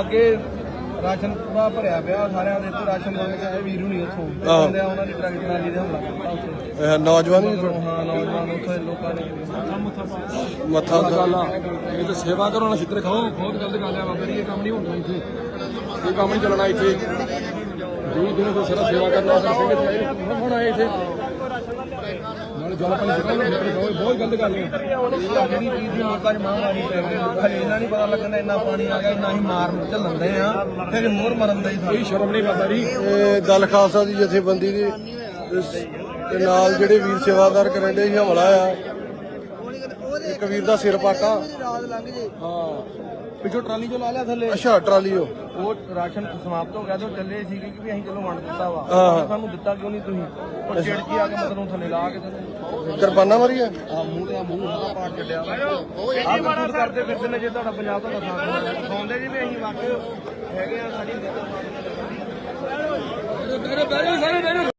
ਅੱਗੇ ਰਾਸ਼ਨ ਪੂਰਾ ਭਰਿਆ ਪਿਆ ਸਾਰਿਆਂ ਦੇ ਤੇ ਰਾਸ਼ਨ ਮੰਗ ਕੇ ਆਏ ਵੀਰੂ ਨਹੀਂ ਉੱਥੋਂ। ਆਹੋ। ਬੰਦੇ ਆ ਉਹਨਾਂ ਦੀ ਟਰੱਕ ਟਰਾਲੀ ਦੇ ਹਮਲਾ ਉੱਥੇ। ਇਹ ਨੌਜਵਾਨ ਹਾਂ ਨੌਜਵਾਨ ਉੱਥੇ ਲੋਕਾਂ ਨੇ ਮੱਥਾ ਗੱਲ ਆ। ਇਹ ਤਾਂ ਸੇਵਾ ਕਰੋ ਨਾ ਛਿੱਤਰ ਖਾਓ। ਬਹੁਤ ਗਲਤ ਗੱਲ ਆ ਬਾਬਾ ਜੀ ਇਹ ਕੰਮ ਨਹੀਂ ਹੁੰਦਾ ਇੱਥੇ। ਇਹ ਕੰਮ ਨਹੀਂ ਚੱਲਣਾ ਇੱਥੇ। ਦੂਰ ਦੂਰ ਤੋਂ ਸਾਰਾ ਸੇਵਾ ਕਰਨਾ ਸਿੰਘ ਹੁਣ ਆਏ ਇੱਥੇ। ਜਲ ਪਾਣੀ ਛਕਾਓ ਛਿੱਤਰ ਖਾਓ ਇਹ ਬਹੁਤ ਗਲਤ ਗੱਲ ਹੈ ਜਿਹੜੀ ਚੀਜ਼ ਦੀ ਲੋਕਾਂ 'ਚ ਮਹਾਮਾਰੀ ਪੈ ਗਈ ਹਲੇ ਇਹਨਾਂ ਨਹੀਂ ਪਤਾ ਲੱਗਦਾ ਇੰਨਾ ਪਾਣੀ ਆ ਗਿਆ ਇੰਨਾ ਹੀ ਮਾਰ ਝੱਲਣਦੇ ਆ। ਫਿਰ ਹੋਰ ਮਰਨ ਦਾ ਹੀ ਕੋਈ ਸ਼ਰਮ ਨਹੀਂ ਬਾਬਾ ਜੀ। ਇਹ ਦਲ ਖਾਲਸਾ ਦੀ ਜਥੇਬੰਦੀ ਦੀ ਤੇ- ਨਾਲ ਜਿਹੜੇ ਵੀਰ ਸੇਵਾਦਾਰ ਕਰਨ ਦੇ ਸੀ ਹਮਲਾ ਆ ਇੱਕ ਵੀਰ ਦਾ ਸਿਰ ਪਾਟਾ ਹਾਂ। ਪਿੱਛੋਂ ਟਰਾਲੀ ਚੋਂ ਲਾ ਲਿਆ ਥੱਲੇ। ਅੱਛਾ ਟਰਾਲੀ ਉਹ ਉਹ ਰਾਸ਼ਨ ਸਮਾਪਤ ਹੋ ਗਿਆ ਤੇ ਉਹ ਚੱਲੇ ਸੀਗੇ ਕਿ ਵੀ ਅਸੀਂ ਚਲੋ ਵੰਡ ਦਿੱਤਾ ਵਾ। ਹਾਂ। ਸਾਨੂੰ ਦਿੱਤਾ ਕਿਉਂ ਨਹੀਂ ਤੁਸੀਂ? ਉਹ ਚਿੜਕੀ ਆ ਕੇ ਮਤਲਬ ਥੱਲੇ ਲਾ ਕੇ ਤੇ ਕਿਰਪਾਨਾ ਮਾਰੀਆਂ? ਆ ਮੂੰਹ ਤੇ ਆ ਮੂੰਹ ਸਾਰਾ ਪਾੜ ਛੱਡਿਆ ਆ ਮਜ਼ਦੂਰ ਕਰਦੇ ਫਿਰਦੇ ਨੇ ਜੇ ਤੁਹਾਡਾ ਪੰਜਾਬ ਤੁਹਾਡਾ ਸਾਥ ਦਿਖਾਉਂਦੇ ਜੀ ਵੀ ਅਸੀਂ ਵਾਕਿਆ ਹੈਗੇ ਆ ਸਾਡੀ ਮੇਰੇ ਬੈਰੇ ਸਾਰੇ ਬੈਰੇ